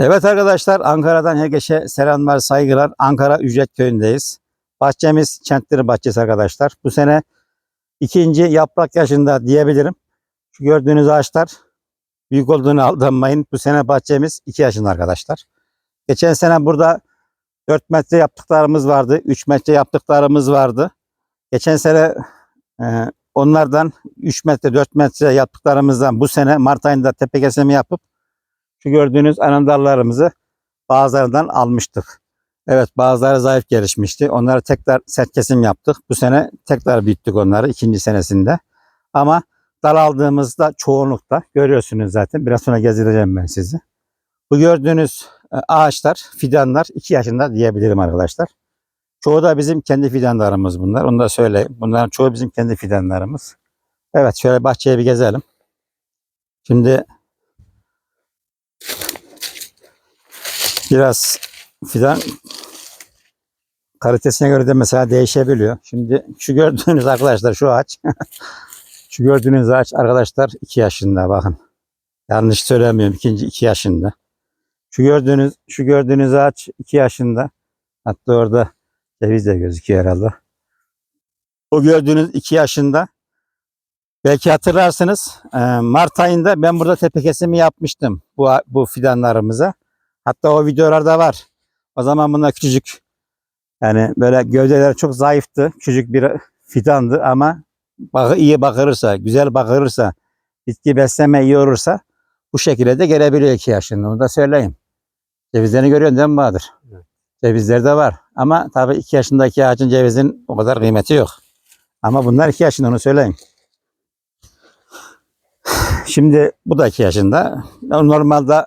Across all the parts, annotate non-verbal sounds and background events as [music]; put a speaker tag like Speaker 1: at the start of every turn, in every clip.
Speaker 1: Evet arkadaşlar Ankara'dan herkese selamlar saygılar. Ankara Ücret Köyü'ndeyiz. Bahçemiz Çentleri Bahçesi arkadaşlar. Bu sene ikinci yaprak yaşında diyebilirim. Şu gördüğünüz ağaçlar büyük olduğunu aldanmayın. Bu sene bahçemiz 2 yaşında arkadaşlar. Geçen sene burada 4 metre yaptıklarımız vardı. 3 metre yaptıklarımız vardı. Geçen sene e, onlardan 3 metre 4 metre yaptıklarımızdan bu sene Mart ayında tepe kesimi yapıp şu gördüğünüz anandallarımızı bazılarından almıştık. Evet bazıları zayıf gelişmişti. Onları tekrar sert kesim yaptık. Bu sene tekrar büyüttük onları ikinci senesinde. Ama dal aldığımızda çoğunlukta görüyorsunuz zaten. Biraz sonra gezdireceğim ben sizi. Bu gördüğünüz e, ağaçlar, fidanlar 2 yaşında diyebilirim arkadaşlar. Çoğu da bizim kendi fidanlarımız bunlar. Onu da söyleyeyim. Bunların çoğu bizim kendi fidanlarımız. Evet şöyle bahçeye bir gezelim. Şimdi biraz fidan kalitesine göre de mesela değişebiliyor. Şimdi şu gördüğünüz [laughs] arkadaşlar şu ağaç. [laughs] şu gördüğünüz ağaç arkadaşlar 2 yaşında bakın. Yanlış söylemiyorum. ikinci 2 yaşında. Şu gördüğünüz şu gördüğünüz ağaç 2 yaşında. Hatta orada ceviz de gözüküyor herhalde. O gördüğünüz 2 yaşında. Belki hatırlarsınız Mart ayında ben burada tepe kesimi yapmıştım bu, bu fidanlarımıza. Hatta o videolarda var. O zaman bunlar küçücük. Yani böyle gövdeleri çok zayıftı. Küçük bir fidandı ama bakı iyi bakılırsa, güzel bakılırsa, bitki besleme iyi olursa bu şekilde de gelebiliyor iki yaşında. Onu da söyleyeyim. Cevizlerini görüyorsun değil mi Bahadır? Cevizler de var. Ama tabii iki yaşındaki ağacın cevizin o kadar kıymeti yok. Ama bunlar iki yaşında onu söyleyeyim. [sighs] Şimdi bu da iki yaşında. Normalde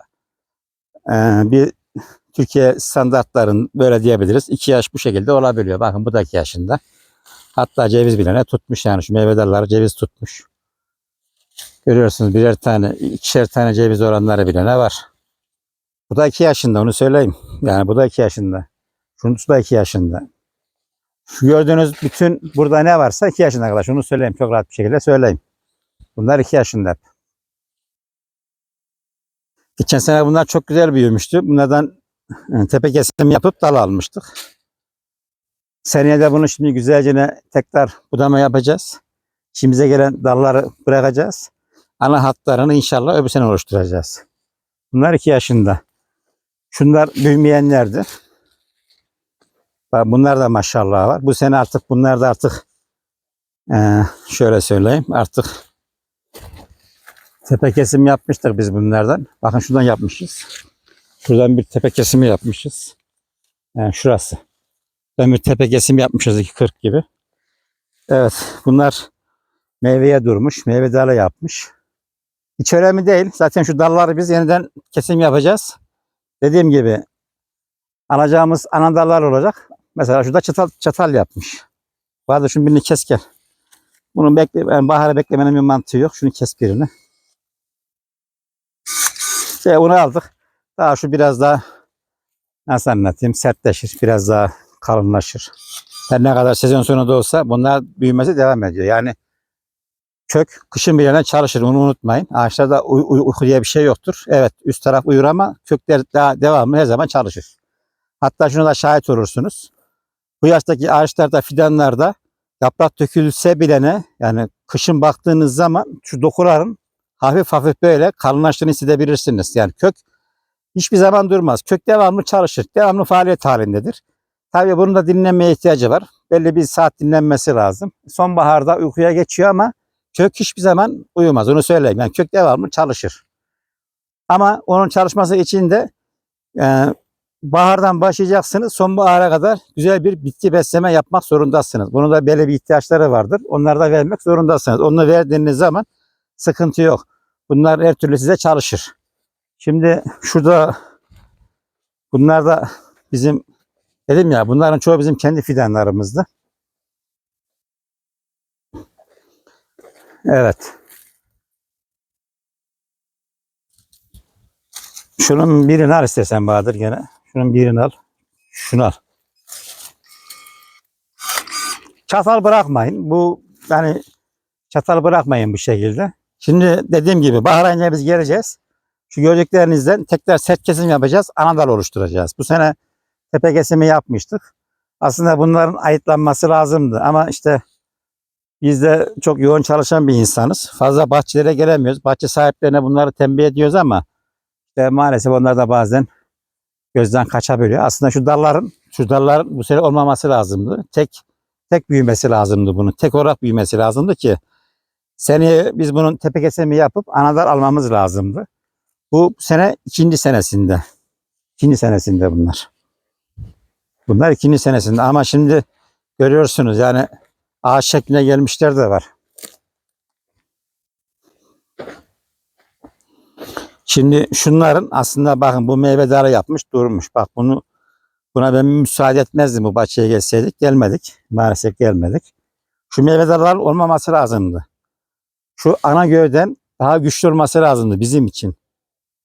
Speaker 1: bir Türkiye standartların böyle diyebiliriz. 2 yaş bu şekilde olabiliyor. Bakın bu da 2 yaşında. Hatta ceviz bile ne tutmuş yani şu meyve ceviz tutmuş. Görüyorsunuz birer tane, ikişer tane ceviz oranları bile ne var. Bu da 2 yaşında onu söyleyeyim. Yani bu da 2 yaşında. Şunun da 2 yaşında. Şu gördüğünüz bütün burada ne varsa 2 yaşında arkadaş. Onu söyleyeyim çok rahat bir şekilde söyleyeyim. Bunlar 2 yaşında. Geçen sene bunlar çok güzel büyümüştü. Bunlardan e, tepe kesim yapıp dal almıştık. Seneye de bunu şimdi güzelce tekrar budama yapacağız. İçimize gelen dalları bırakacağız. Ana hatlarını inşallah öbür sene oluşturacağız. Bunlar iki yaşında. Şunlar büyümeyenlerdi. Bunlar da maşallah var. Bu sene artık bunlar da artık e, şöyle söyleyeyim artık tepe kesim yapmıştık biz bunlardan. Bakın şuradan yapmışız. Şuradan bir tepe kesimi yapmışız. Yani şurası. Ben bir tepe kesimi yapmışız 2.40 gibi. Evet bunlar meyveye durmuş. Meyve dalı yapmış. Hiç önemli değil. Zaten şu dalları biz yeniden kesim yapacağız. Dediğim gibi alacağımız ana dallar olacak. Mesela şurada çatal, çatal yapmış. Vardı şunu birini kes gel. Bunu bekle, yani baharı beklemenin bir mantığı yok. Şunu kes birini. Şey, onu aldık. Daha şu biraz daha nasıl anlatayım sertleşir. Biraz daha kalınlaşır. Her ne kadar sezon sonunda olsa bunlar büyümesi devam ediyor. Yani kök kışın bir yerine çalışır. Onu unutmayın. Ağaçlarda uy- uy- uyku diye bir şey yoktur. Evet üst taraf uyur ama kökler daha devamlı her zaman çalışır. Hatta şuna da şahit olursunuz. Bu yaştaki ağaçlarda fidanlarda yaprak dökülse bile yani kışın baktığınız zaman şu dokuların hafif hafif böyle kalınlaştığını hissedebilirsiniz. Yani kök hiçbir zaman durmaz. Kök devamlı çalışır. Devamlı faaliyet halindedir. Tabii bunun da dinlenmeye ihtiyacı var. Belli bir saat dinlenmesi lazım. Sonbaharda uykuya geçiyor ama kök hiçbir zaman uyumaz. Onu söyleyeyim. Yani kök devamlı çalışır. Ama onun çalışması için de e, bahardan başlayacaksınız. Sonbahara kadar güzel bir bitki besleme yapmak zorundasınız. Bunun da belli bir ihtiyaçları vardır. Onları da vermek zorundasınız. Onu verdiğiniz zaman sıkıntı yok. Bunlar her türlü size çalışır. Şimdi şurada bunlar da bizim dedim ya bunların çoğu bizim kendi fidanlarımızdı. Evet. Şunun birini al istersen Bahadır gene. Şunun birini al. Şunu al. Çatal bırakmayın. Bu yani çatal bırakmayın bu şekilde. Şimdi dediğim gibi bahar ayında biz geleceğiz. Şu gördüklerinizden tekrar sert kesim yapacağız. Ana dal oluşturacağız. Bu sene tepe kesimi yapmıştık. Aslında bunların ayıtlanması lazımdı. Ama işte biz de çok yoğun çalışan bir insanız. Fazla bahçelere gelemiyoruz. Bahçe sahiplerine bunları tembih ediyoruz ama işte maalesef onlar da bazen gözden kaçabiliyor. Aslında şu dalların şu dalların bu sene olmaması lazımdı. Tek tek büyümesi lazımdı bunun. Tek olarak büyümesi lazımdı ki seneye biz bunun tepe kesimi yapıp anadal almamız lazımdı. Bu sene ikinci senesinde. İkinci senesinde bunlar. Bunlar ikinci senesinde ama şimdi görüyorsunuz yani ağaç şekline gelmişler de var. Şimdi şunların aslında bakın bu meyve darı yapmış durmuş. Bak bunu buna ben müsaade etmezdim bu bahçeye gelseydik. Gelmedik. Maalesef gelmedik. Şu meyve darılar olmaması lazımdı. Şu ana gövden daha güçlü olması lazımdı bizim için.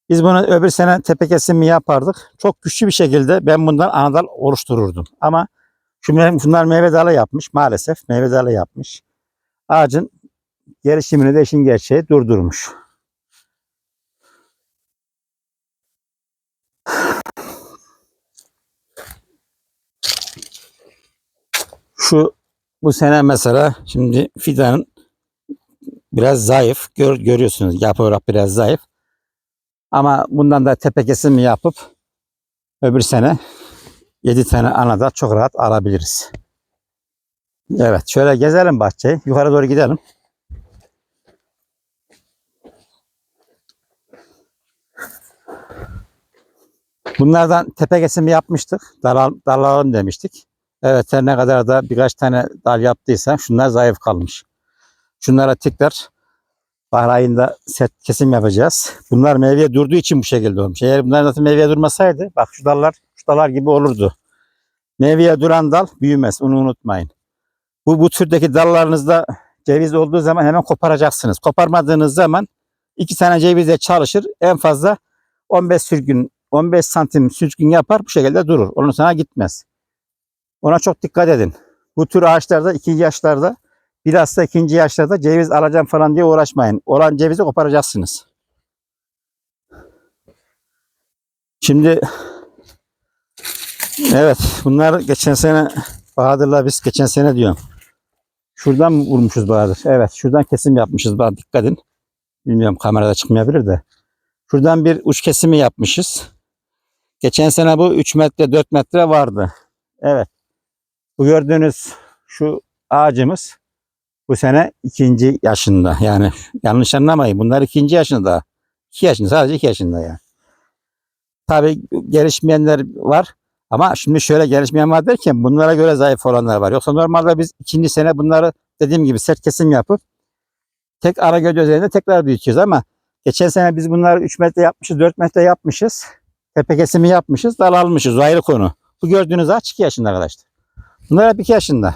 Speaker 1: Biz bunu öbür sene tepe kesimi yapardık. Çok güçlü bir şekilde ben bundan anadal oluştururdum. Ama şu bunlar meyve dalı yapmış maalesef. Meyve dalı yapmış. Ağacın gelişimini de işin gerçeği durdurmuş. Şu bu sene mesela şimdi fidanın biraz zayıf. Gör, görüyorsunuz yapı olarak biraz zayıf. Ama bundan da tepe kesimi yapıp öbür sene 7 tane anada çok rahat alabiliriz. Evet şöyle gezelim bahçeyi. Yukarı doğru gidelim. Bunlardan tepe kesimi yapmıştık. Dal, dalalım demiştik. Evet her ne kadar da birkaç tane dal yaptıysa şunlar zayıf kalmış. Şunlara tekrar bahar ayında set kesim yapacağız. Bunlar meyveye durduğu için bu şekilde olmuş. Eğer bunlar zaten meyveye durmasaydı bak şu dallar şu dallar gibi olurdu. Meyveye duran dal büyümez. Onu unutmayın. Bu, bu türdeki dallarınızda ceviz olduğu zaman hemen koparacaksınız. Koparmadığınız zaman iki tane cevizle çalışır. En fazla 15 sürgün 15 santim sürgün yapar. Bu şekilde durur. Onun sana gitmez. Ona çok dikkat edin. Bu tür ağaçlarda ikinci yaşlarda bilhassa ikinci yaşlarda ceviz alacağım falan diye uğraşmayın. Olan cevizi koparacaksınız. Şimdi evet bunlar geçen sene Bahadır'la biz geçen sene diyorum. Şuradan mı vurmuşuz Bahadır? Evet şuradan kesim yapmışız. Bak dikkat edin. Bilmiyorum kamerada çıkmayabilir de. Şuradan bir uç kesimi yapmışız. Geçen sene bu 3 metre 4 metre vardı. Evet. Bu gördüğünüz şu ağacımız bu sene ikinci yaşında. Yani yanlış anlamayın. Bunlar ikinci yaşında. İki yaşında. Sadece iki yaşında yani. Tabii gelişmeyenler var. Ama şimdi şöyle gelişmeyen var derken bunlara göre zayıf olanlar var. Yoksa normalde biz ikinci sene bunları dediğim gibi sert kesim yapıp tek ara gövde üzerinde tekrar büyütüyoruz ama geçen sene biz bunları 3 metre yapmışız, 4 metre yapmışız. Tepe kesimi yapmışız, dal almışız. O ayrı konu. Bu gördüğünüz ağaç 2 yaşında arkadaşlar. Bunlar hep 2 yaşında.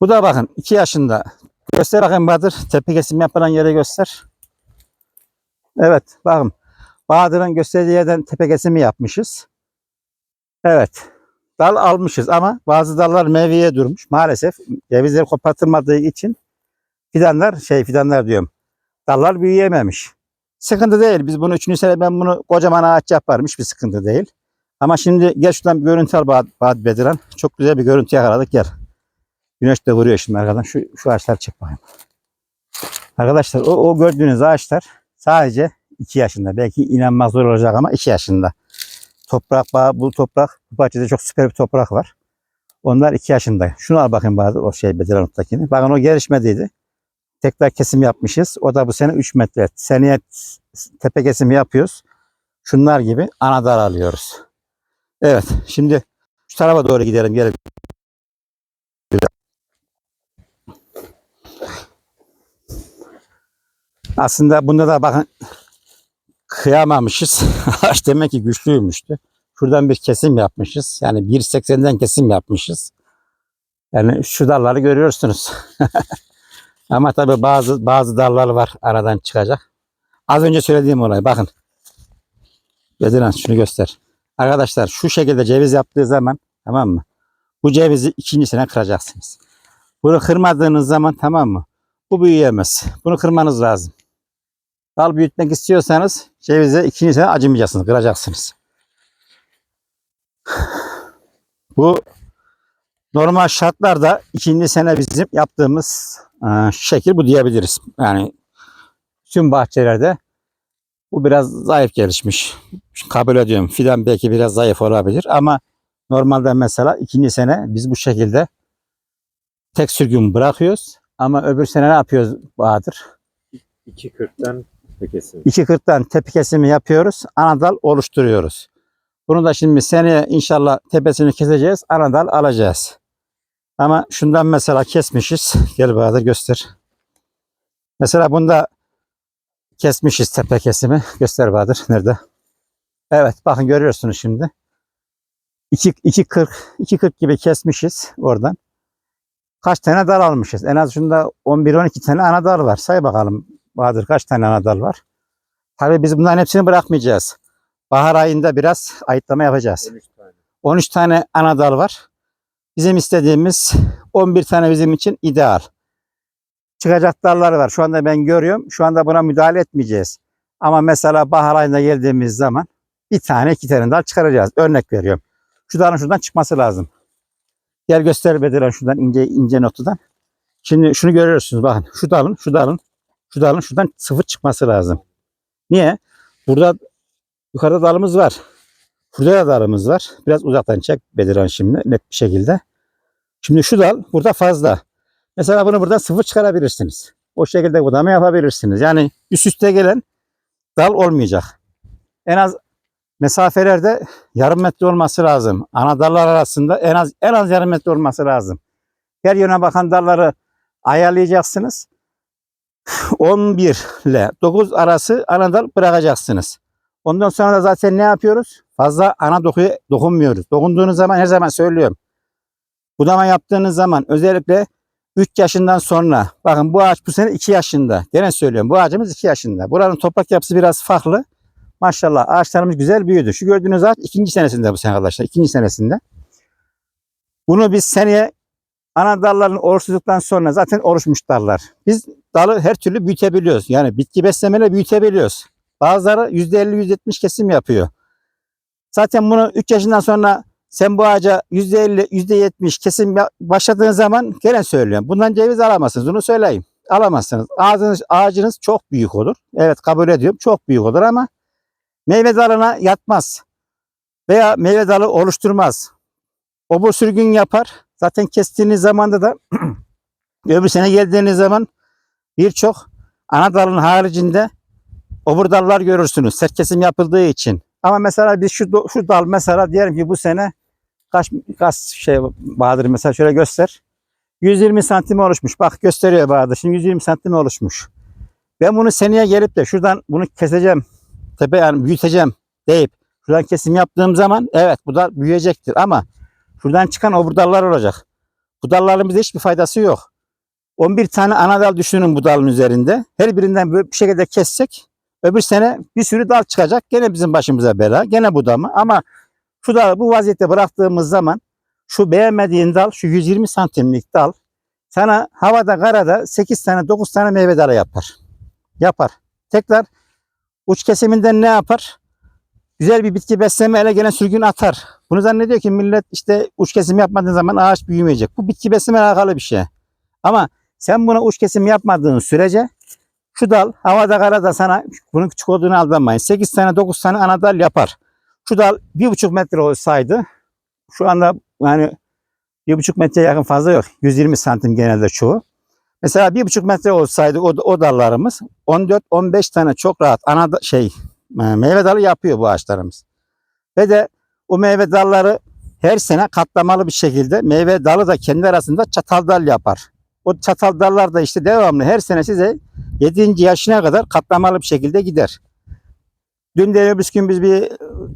Speaker 1: Bu da bakın 2 yaşında. Göster bakayım Bahadır. Tepe kesimi yapılan yere göster. Evet bakın. Bahadır'ın gösterdiği yerden tepe kesimi yapmışız. Evet. Dal almışız ama bazı dallar meyveye durmuş. Maalesef cevizler kopartılmadığı için fidanlar şey fidanlar diyorum. Dallar büyüyememiş. Sıkıntı değil. Biz bunu üçüncü sene ben bunu kocaman ağaç yaparım. Hiçbir sıkıntı değil. Ama şimdi gel şuradan bir görüntü al Bahad, Bahad Bediran. Çok güzel bir görüntü yakaladık. Gel. Güneş de vuruyor şimdi arkadan. Şu, şu ağaçlar çek bakayım. Arkadaşlar o, o gördüğünüz ağaçlar sadece 2 yaşında. Belki inanmaz zor olacak ama 2 yaşında. Toprak bu toprak, bu bahçede çok süper bir toprak var. Onlar 2 yaşında. Şunu al bakayım bazı o şey Bediranut'takini. Bakın o gelişmediydi. Tekrar kesim yapmışız. O da bu sene 3 metre. Seneye tepe kesimi yapıyoruz. Şunlar gibi anadar alıyoruz. Evet. Şimdi şu tarafa doğru gidelim. Gelin. Aslında bunda da bakın kıyamamışız. [laughs] Ağaç demek ki güçlüymüştü. Şuradan bir kesim yapmışız. Yani 1.80'den kesim yapmışız. Yani şu dalları görüyorsunuz. [laughs] Ama tabii bazı bazı dallar var aradan çıkacak. Az önce söylediğim olay bakın. Bediran şunu göster. Arkadaşlar şu şekilde ceviz yaptığı zaman tamam mı? Bu cevizi ikinci kıracaksınız. Bunu kırmadığınız zaman tamam mı? Bu büyüyemez. Bunu kırmanız lazım. Dal büyütmek istiyorsanız cevize ikinci sene acımayacaksınız. Kıracaksınız. Bu normal şartlarda ikinci sene bizim yaptığımız e, şekil bu diyebiliriz. Yani tüm bahçelerde bu biraz zayıf gelişmiş. Kabul ediyorum. Fidan belki biraz zayıf olabilir ama normalde mesela ikinci sene biz bu şekilde tek sürgün bırakıyoruz. Ama öbür sene ne yapıyoruz Bahadır?
Speaker 2: 2.40'tan kesin.
Speaker 1: 2.40'tan tepe kesimi yapıyoruz. Anadal oluşturuyoruz. Bunu da şimdi seneye inşallah tepesini keseceğiz. Anadal alacağız. Ama şundan mesela kesmişiz. Gel Bahadır göster. Mesela bunda kesmişiz tepe kesimi. Göster Bahadır. Nerede? Evet bakın görüyorsunuz şimdi. 2 2.40 2.40 gibi kesmişiz oradan. Kaç tane dal almışız? En az şunda 11-12 tane ana dal var. Say bakalım Bahadır kaç tane ana dal var? Tabii biz bunların hepsini bırakmayacağız. Bahar ayında biraz ayıtlama yapacağız.
Speaker 2: 13 tane.
Speaker 1: 13 tane ana dal var. Bizim istediğimiz 11 tane bizim için ideal. Çıkacak dallar var. Şu anda ben görüyorum. Şu anda buna müdahale etmeyeceğiz. Ama mesela bahar ayında geldiğimiz zaman bir tane iki tane dal çıkaracağız. Örnek veriyorum. Şu dalın şuradan çıkması lazım. Gel göster Bediren şuradan ince ince notadan. Şimdi şunu görüyorsunuz bakın. Şu dalın, şu dalın, şu dalın şuradan sıfır çıkması lazım. Niye? Burada yukarıda dalımız var. Burada da dalımız var. Biraz uzaktan çek Bediran şimdi net bir şekilde. Şimdi şu dal burada fazla. Mesela bunu buradan sıfır çıkarabilirsiniz. O şekilde budama yapabilirsiniz. Yani üst üste gelen dal olmayacak. En az mesafelerde yarım metre olması lazım. Ana dallar arasında en az en az yarım metre olması lazım. Her yöne bakan dalları ayarlayacaksınız. 11 ile 9 arası ana bırakacaksınız. Ondan sonra da zaten ne yapıyoruz? Fazla ana dokuya dokunmuyoruz. Dokunduğunuz zaman her zaman söylüyorum. Budama yaptığınız zaman özellikle 3 yaşından sonra bakın bu ağaç bu sene 2 yaşında. Gene söylüyorum bu ağacımız 2 yaşında. Buranın toprak yapısı biraz farklı. Maşallah ağaçlarımız güzel büyüdü. Şu gördüğünüz ağaç ikinci senesinde bu sene arkadaşlar. ikinci senesinde. Bunu biz seneye ana dalların oluşturduktan sonra zaten oluşmuş dallar. Biz dalı her türlü büyütebiliyoruz. Yani bitki beslemeyle büyütebiliyoruz. Bazıları %50-%70 kesim yapıyor. Zaten bunu 3 yaşından sonra sen bu ağaca %50, %70 kesim başladığın zaman gene söylüyorum. Bundan ceviz alamazsınız. Bunu söyleyeyim. Alamazsınız. Ağacınız, ağacınız çok büyük olur. Evet kabul ediyorum. Çok büyük olur ama meyve dalına yatmaz. Veya meyve dalı oluşturmaz. Obur sürgün yapar. Zaten kestiğiniz zamanda da [clears throat] öbür sene geldiğiniz zaman birçok ana dalın haricinde obur dallar görürsünüz. Sert kesim yapıldığı için. Ama mesela biz şu, şu dal mesela diyelim ki bu sene kaç, kaç şey Bahadır mesela şöyle göster. 120 santim oluşmuş. Bak gösteriyor Bahadır. Şimdi 120 santim oluşmuş. Ben bunu seneye gelip de şuradan bunu keseceğim. Tepe yani büyüteceğim deyip şuradan kesim yaptığım zaman evet bu dal büyüyecektir ama şuradan çıkan obur dallar olacak. Bu dalların bize hiçbir faydası yok. 11 tane ana dal düşünün bu dalın üzerinde. Her birinden bir şekilde kessek öbür sene bir sürü dal çıkacak. Gene bizim başımıza bela. Gene budama. Ama şu dalı bu vaziyette bıraktığımız zaman şu beğenmediğin dal şu 120 santimlik dal sana havada karada 8 tane 9 tane meyve dalı yapar. Yapar. Tekrar uç kesiminden ne yapar? Güzel bir bitki besleme ele gelen sürgün atar. Bunu zannediyor ki millet işte uç kesim yapmadığın zaman ağaç büyümeyecek. Bu bitki besleme alakalı bir şey. Ama sen buna uç kesim yapmadığın sürece şu dal havada karada sana bunun küçük olduğunu aldanmayın. 8 tane 9 tane ana dal yapar. Şu dal 1,5 metre olsaydı şu anda yani 1,5 metreye yakın fazla yok. 120 santim genelde çoğu. Mesela 1,5 metre olsaydı o, o dallarımız 14-15 tane çok rahat ana şey meyve dalı yapıyor bu ağaçlarımız. Ve de o meyve dalları her sene katlamalı bir şekilde meyve dalı da kendi arasında çatal dal yapar. O çatal dallar da işte devamlı her sene size 7. yaşına kadar katlamalı bir şekilde gider. Dün de öbür gün biz bir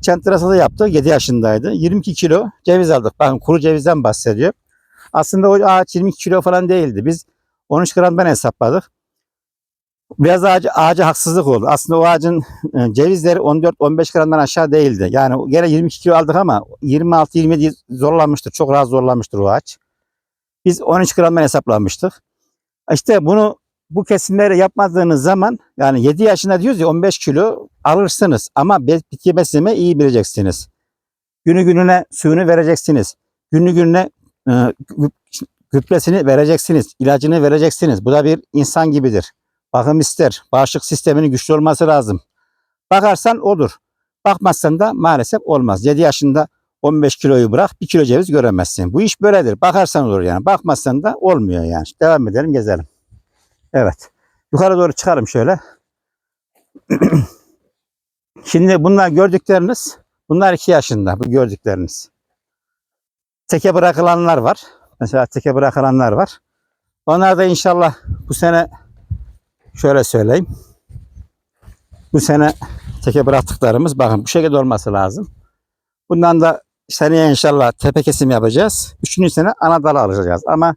Speaker 1: çentrasada yaptık. 7 yaşındaydı. 22 kilo ceviz aldık. Bakın kuru cevizden bahsediyor. Aslında o ağaç 22 kilo falan değildi. Biz 13 gramdan hesapladık. Biraz ağacı, ağaca haksızlık oldu. Aslında o ağacın e, cevizleri 14-15 gramdan aşağı değildi. Yani gene 22 kilo aldık ama 26-27 zorlanmıştır. Çok rahat zorlanmıştır o ağaç. Biz 13 gramdan hesaplamıştık. İşte bunu bu kesimleri yapmadığınız zaman yani 7 yaşında diyoruz ya 15 kilo alırsınız ama bitki besleme iyi bileceksiniz. Günü gününe suyunu vereceksiniz. Günü gününe e, gü- gübresini vereceksiniz. ilacını vereceksiniz. Bu da bir insan gibidir. Bakım ister. Bağışıklık sisteminin güçlü olması lazım. Bakarsan olur. Bakmazsan da maalesef olmaz. 7 yaşında 15 kiloyu bırak 1 kilo ceviz göremezsin. Bu iş böyledir. Bakarsan olur yani. Bakmazsan da olmuyor yani. Devam edelim gezelim. Evet. Yukarı doğru çıkarım şöyle. [clears throat] Şimdi bunlar gördükleriniz bunlar 2 yaşında bu gördükleriniz. Teke bırakılanlar var. Mesela teke bırakılanlar var. Onlar da inşallah bu sene şöyle söyleyeyim. Bu sene teke bıraktıklarımız bakın bu şekilde olması lazım. Bundan da seneye inşallah tepe kesim yapacağız. Üçüncü sene ana dal alacağız. Ama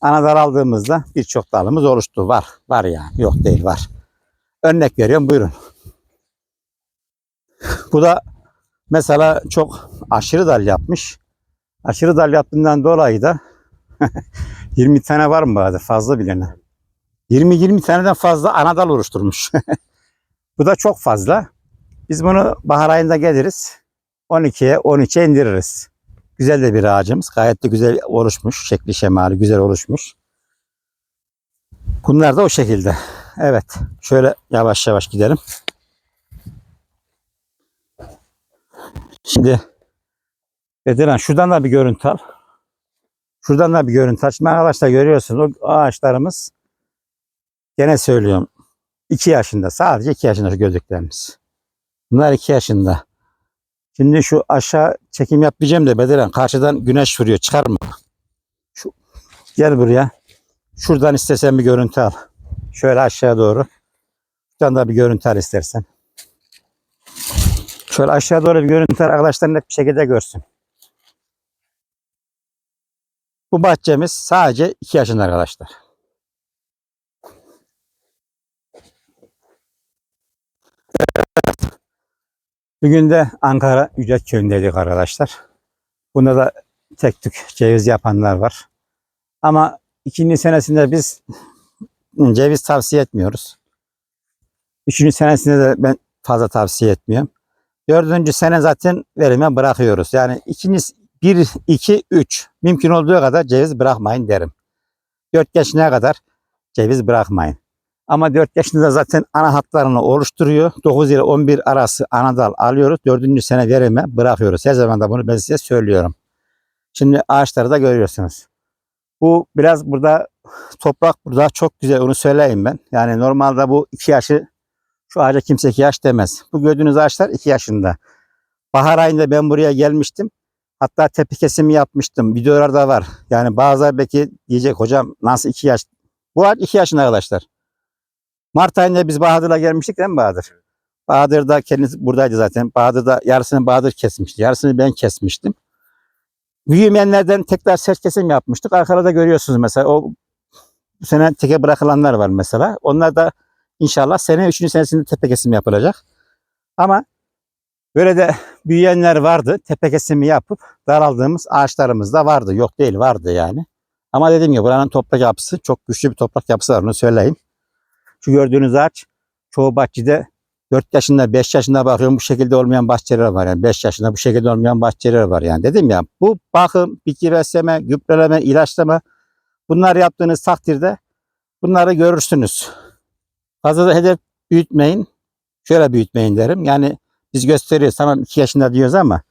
Speaker 1: ana dal aldığımızda birçok dalımız oluştu. Var. Var yani. Yok değil var. Örnek veriyorum. Buyurun. Bu da mesela çok aşırı dal yapmış. Aşırı dal yaptığından dolayı da [laughs] 20 tane var mı vardı? Fazla bilene. 20-20 taneden fazla ana dal oluşturmuş. [laughs] Bu da çok fazla. Biz bunu bahar ayında geliriz. 12'ye 13'e indiririz. Güzel de bir ağacımız. Gayet de güzel oluşmuş. Şekli şemali güzel oluşmuş. Bunlar da o şekilde. Evet. Şöyle yavaş yavaş gidelim. Şimdi Bediran şuradan da bir görüntü al. Şuradan da bir görüntü al. Şimdi arkadaşlar görüyorsunuz o ağaçlarımız gene söylüyorum 2 yaşında. Sadece 2 yaşında şu gördüklerimiz. Bunlar 2 yaşında. Şimdi şu aşağı çekim yapmayacağım da Bediran karşıdan güneş vuruyor. Çıkar mı? Şu, gel buraya. Şuradan istesen bir görüntü al. Şöyle aşağı doğru. Şuradan da bir görüntü al istersen. Şöyle aşağı doğru bir görüntü al. Arkadaşlar net bir şekilde görsün. Bu bahçemiz sadece 2 yaşında arkadaşlar. Bugün de Ankara Ücret Köyü'ndeydik arkadaşlar. Bunda da tek tük ceviz yapanlar var. Ama ikinci senesinde biz ceviz tavsiye etmiyoruz. Üçüncü senesinde de ben fazla tavsiye etmiyorum. Dördüncü sene zaten verime bırakıyoruz. Yani ikinci, bir, iki, üç. Mümkün olduğu kadar ceviz bırakmayın derim. Dört yaşına kadar ceviz bırakmayın. Ama 4 yaşında zaten ana hatlarını oluşturuyor. 9 ile 11 arası ana dal alıyoruz. 4. sene verime bırakıyoruz. Her zaman da bunu ben size söylüyorum. Şimdi ağaçları da görüyorsunuz. Bu biraz burada toprak burada çok güzel onu söyleyeyim ben. Yani normalde bu 2 yaşı şu ağaca kimse 2 yaş demez. Bu gördüğünüz ağaçlar 2 yaşında. Bahar ayında ben buraya gelmiştim. Hatta tepe kesimi yapmıştım. Videolarda var. Yani bazıları belki diyecek hocam nasıl 2 yaş? Bu ağaç 2 yaşında arkadaşlar. Mart ayında biz Bahadır'la gelmiştik değil mi Bahadır? Bahadır da kendisi buradaydı zaten. Bahadır da yarısını Bahadır kesmişti. Yarısını ben kesmiştim. Büyümeyenlerden tekrar sert kesim yapmıştık. Arkada da görüyorsunuz mesela o bu sene teke bırakılanlar var mesela. Onlar da inşallah sene 3. senesinde tepe kesim yapılacak. Ama böyle de büyüyenler vardı. Tepe kesimi yapıp daraldığımız ağaçlarımız da vardı. Yok değil vardı yani. Ama dediğim gibi buranın toprak yapısı çok güçlü bir toprak yapısı var onu söyleyeyim. Şu gördüğünüz ağaç çoğu bahçede 4 yaşında 5 yaşında bakıyorum bu şekilde olmayan bahçeler var. Yani 5 yaşında bu şekilde olmayan bahçeler var yani. Dedim ya bu bakım, bitki besleme, gübreleme, ilaçlama bunlar yaptığınız takdirde bunları görürsünüz. Fazla da hedef büyütmeyin. Şöyle büyütmeyin derim. Yani biz gösteriyoruz tamam 2 yaşında diyoruz ama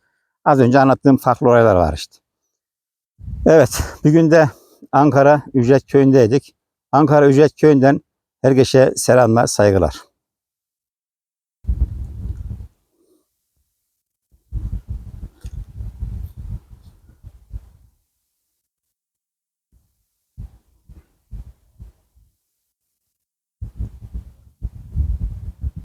Speaker 1: az önce anlattığım farklı olaylar var işte. Evet bugün de Ankara Ücret Köyü'ndeydik. Ankara Ücret Köyü'nden Herkese selamlar, saygılar.